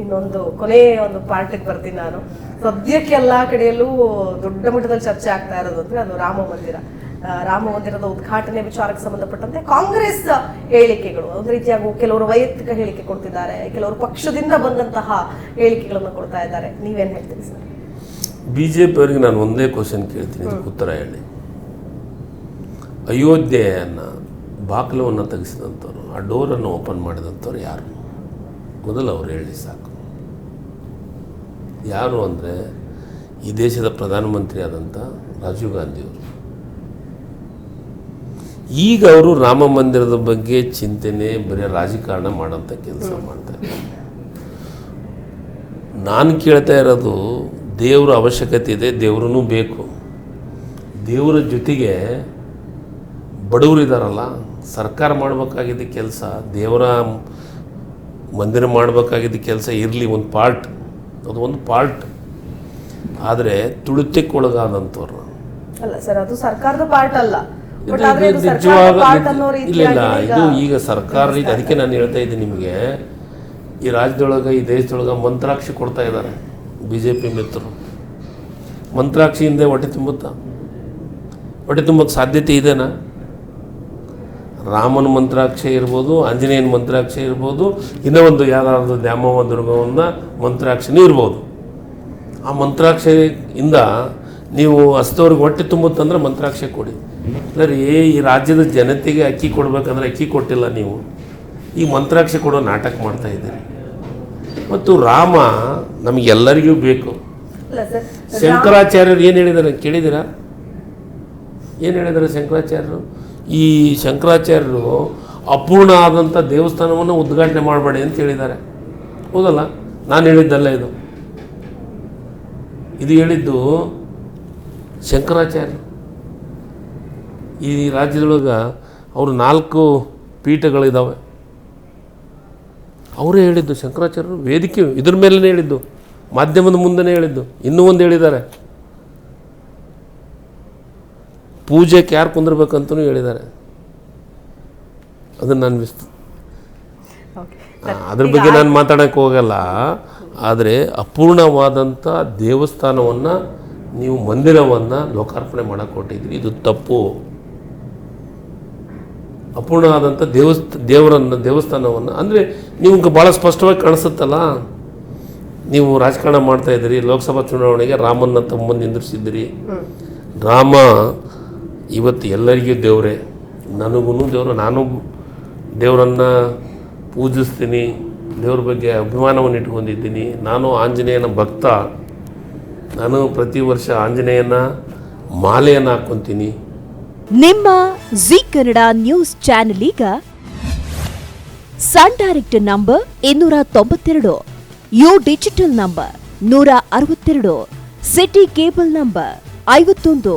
ಇನ್ನೊಂದು ಕೊನೆಯ ಒಂದು ಪಾರ್ಟಿಗೆ ಬರ್ತೀನಿ ನಾನು. ಸದ್ಯಕ್ಕೆ ಎಲ್ಲಾ ಕಡೆಯಲ್ಲೂ ದೊಡ್ಡ ಮಟ್ಟದಲ್ಲಿ ಚರ್ಚೆ ಆಗ್ತಾ ಇರೋದು ಅಂದ್ರೆ ಅದು ರಾಮ ಮಂದಿರ. ರಾಮ ಮಂದಿರದ ಉದ್ಘಾಟನೆ ವಿಚಾರಕ್ಕೆ ಸಂಬಂಧಪಟ್ಟಂತೆ ಕಾಂಗ್ರೆಸ್ ಹೇಳಿಕೆಗಳು. ಒಂದು ರೀತಿಯಾಗಿ ಕೆಲವರು ವೈಯಕ್ತಿಕ ಹೇಳಿಕೆ ಕೊಡ್ತಿದ್ದಾರೆ ಕೆಲವರು ಪಕ್ಷದಿಂದ ಬಂದಂತಹ ಹೇಳಿಕೆಗಳನ್ನು ಕೊಡ್ತಾ ಇದ್ದಾರೆ. ನೀವೇನ್ ಹೇಳ್ತೀರಿ ಸರ್? ಬಿ ಜೆ ಪಿಯವರಿಗೆ ನಾನು ಒಂದೇ ಕ್ವಶನ್ ಕೇಳ್ತೀನಿ ಉತ್ತರ ಹೇಳಿ. ಅಯೋಧ್ಯೆಯನ್ನು ಬಾಗಿಲವನ್ನು ತೆಗೆಸಿದಂಥವ್ರು ಆ ಡೋರನ್ನು ಓಪನ್ ಮಾಡಿದಂಥವ್ರು ಯಾರು? ಮೊದಲು ಅವ್ರು ಹೇಳಿ ಸಾಕು. ಯಾರು ಅಂದರೆ ಈ ದೇಶದ ಪ್ರಧಾನಮಂತ್ರಿ ಆದಂಥ ರಾಜೀವ್ ಗಾಂಧಿಯವರು ಈಗ ಅವರು ರಾಮ ಮಂದಿರದ ಬಗ್ಗೆ ಚಿಂತನೆ, ಬರೀ ರಾಜಕಾರಣ ಮಾಡೋಂಥ ಕೆಲಸ ಮಾಡ್ತಾರೆ ನಾನು ಕೇಳ್ತಾ ಇರೋದು ದೇವರ ಅವಶ್ಯಕತೆ ಇದೆ ದೇವ್ರೂ ಬೇಕು. ದೇವರ ಜೊತೆಗೆ ಬಡವರಿದ್ದಾರಲ್ಲ ಸರ್ಕಾರ ಮಾಡಬೇಕಾಗಿದ್ದ ಕೆಲಸ, ದೇವರ ಮಂದಿರ ಮಾಡಬೇಕಾಗಿದ್ದ ಕೆಲಸ ಇರಲಿ ಒಂದು ಪಾರ್ಟ್. ಅದು ಒಂದು ಪಾರ್ಟ್. ಆದರೆ ತುಳಿತಕ್ಕೊಳಗಾದಂಥವ್ರು ಅಲ್ಲ ಸರ್ ಅದು ಸರ್ಕಾರದ ಪಾರ್ಟ್ ಅಲ್ಲ. ಇಲ್ಲ ಇಲ್ಲ ಇದು ಈಗ ಸರ್ಕಾರ ಅದಕ್ಕೆ ನಾನು ಹೇಳ್ತಾ ಇದ್ದೀನಿ ನಿಮಗೆ. ಈ ರಾಜ್ಯದೊಳಗೆ ಈ ದೇಶದೊಳಗೆ ಮಂತ್ರಾಕ್ಷಿ ಕೊಡ್ತಾ ಇದ್ದಾರೆ ಬಿ ಜೆ ಪಿ ಮಿತ್ರರು ಮಂತ್ರಾಕ್ಷಿಯಿಂದ ಹೊಟ್ಟೆ ತುಂಬುತ್ತಾ? ಹೊಟ್ಟೆ ತುಂಬಕ್ಕೆ ಸಾಧ್ಯತೆ ಇದೆನಾ? ರಾಮನ ಮಂತ್ರಾಕ್ಷೆ ಇರ್ಬೋದು ಆಂಜನೇಯನ ಮಂತ್ರಾಕ್ಷೆ ಇರ್ಬೋದು ಇನ್ನೂ ಒಂದು ಯಾವುದಾದ್ರು ದ್ಯಾಮವ್ವ ದುರ್ಗವನ್ನ ಮಂತ್ರಾಕ್ಷನೂ ಇರ್ಬೋದು. ಆ ಮಂತ್ರಾಕ್ಷೆಯಿಂದ ನೀವು ಹಸ್ತವ್ರಿಗೆ ಹೊಟ್ಟೆ ತುಂಬುತ್ತಂದ್ರೆ ಮಂತ್ರಾಕ್ಷೆ ಕೊಡಿ. ಅಂದರೆ ಈ ರಾಜ್ಯದ ಜನತೆಗೆ ಅಕ್ಕಿ ಕೊಡಬೇಕಂದ್ರೆ ಅಕ್ಕಿ ಕೊಟ್ಟಿಲ್ಲ ನೀವು. ಈ ಮಂತ್ರಾಕ್ಷೆ ಕೊಡೋ ನಾಟಕ ಮಾಡ್ತಾ ಇದ್ದೀರಿ. ಮತ್ತು ರಾಮ ನಮಗೆಲ್ಲರಿಗೂ ಬೇಕು. ಶಂಕರಾಚಾರ್ಯರು ಏನು ಹೇಳಿದ್ದಾರೆ ಕೇಳಿದ್ದೀರಾ? ಏನು ಹೇಳಿದ್ದಾರೆ ಶಂಕರಾಚಾರ್ಯರು? ಈ ಶಂಕರಾಚಾರ್ಯರು ಅಪೂರ್ಣ ಆದಂಥ ದೇವಸ್ಥಾನವನ್ನು ಉದ್ಘಾಟನೆ ಮಾಡಬೇಡಿ ಅಂತ ಹೇಳಿದ್ದಾರೆ. ಹೌದಲ್ಲ? ನಾನು ಹೇಳಿದ್ದಲ್ಲ ಇದು. ಇದು ಹೇಳಿದ್ದು ಶಂಕರಾಚಾರ್ಯ ಈ ರಾಜ್ಯದೊಳಗೆ ಅವರು ನಾಲ್ಕು ಪೀಠಗಳಿದ್ದಾವೆ ಅವರೇ ಹೇಳಿದ್ದು ಶಂಕರಾಚಾರ್ಯರು, ವೇದಿಕೆ ಇದ್ರ ಮೇಲೇ ಹೇಳಿದ್ದು, ಮಾಧ್ಯಮದ ಮುಂದೆನೇ ಹೇಳಿದ್ದು, ಇನ್ನೂ ಒಂದು ಹೇಳಿದ್ದಾರೆ. ಪೂಜೆಗೆ ಯಾರು ಕುಂದಿರ್ಬೇಕಂತಲೂ ಹೇಳಿದ್ದಾರೆ. ಅದನ್ನು ನಾನು ಅದ್ರ ಬಗ್ಗೆ ನಾನು ಮಾತಾಡೋಕ್ಕೆ ಹೋಗಲ್ಲ. ಆದರೆ ಅಪೂರ್ಣವಾದಂಥ ದೇವಸ್ಥಾನವನ್ನು ನೀವು ಮಂದಿರವನ್ನು ಲೋಕಾರ್ಪಣೆ ಮಾಡಕ್ಕೆ ಹೊಟ್ಟಿದ್ರಿ ಇದು ತಪ್ಪು. ಅಪೂರ್ಣ ಆದಂಥ ದೇವಸ್ಥ ದೇವರನ್ನು ದೇವಸ್ಥಾನವನ್ನು ಅಂದರೆ ನಿಮ್ಗೆ ಭಾಳ ಸ್ಪಷ್ಟವಾಗಿ ಕಾಣಿಸುತ್ತಲ್ಲ? ನೀವು ರಾಜಕಾರಣ ಮಾಡ್ತಾ ಇದ್ದೀರಿ ಲೋಕಸಭಾ ಚುನಾವಣೆಗೆ ರಾಮನ್ನ ತಮ್ಮನ್ನು ನಿಂದಿರಿಸಿದ್ದೀರಿ. ರಾಮ ಇವತ್ತು ಎಲ್ಲರಿಗೂ ದೇವರೇ ನನಗೂ ದೇವರು, ನಾನು ದೇವರನ್ನು ಪೂಜಿಸ್ತೀನಿ, ದೇವ್ರ ಬಗ್ಗೆ ಅಭಿಮಾನವನ್ನು ಇಟ್ಕೊಂಡಿದ್ದೀನಿ. ನಾನು ಆಂಜನೇಯನ ಭಕ್ತ. ನಾನು ಪ್ರತಿ ವರ್ಷ ಆಂಜನೇಯನ ಮಾಲೆಯನ್ನು ಹಾಕ್ಕೊತೀನಿ. ನಿಮ್ಮ ಜಿ ಕನ್ನಡ ನ್ಯೂಸ್ ಚಾನೆಲ್ ಈಗ ಸನ್ ಡೈರೆಕ್ಟ್ ನಂಬರ್ ಇನ್ನೂರ ತೊಂಬತ್ತೆರಡು, ಯು ಡಿಜಿಟಲ್ ನಂಬರ್ ನೂರ ಅರವತ್ತೆರಡು, ಸಿಟಿ ಕೇಬಲ್ ನಂಬರ್ ಐವತ್ತೊಂದು.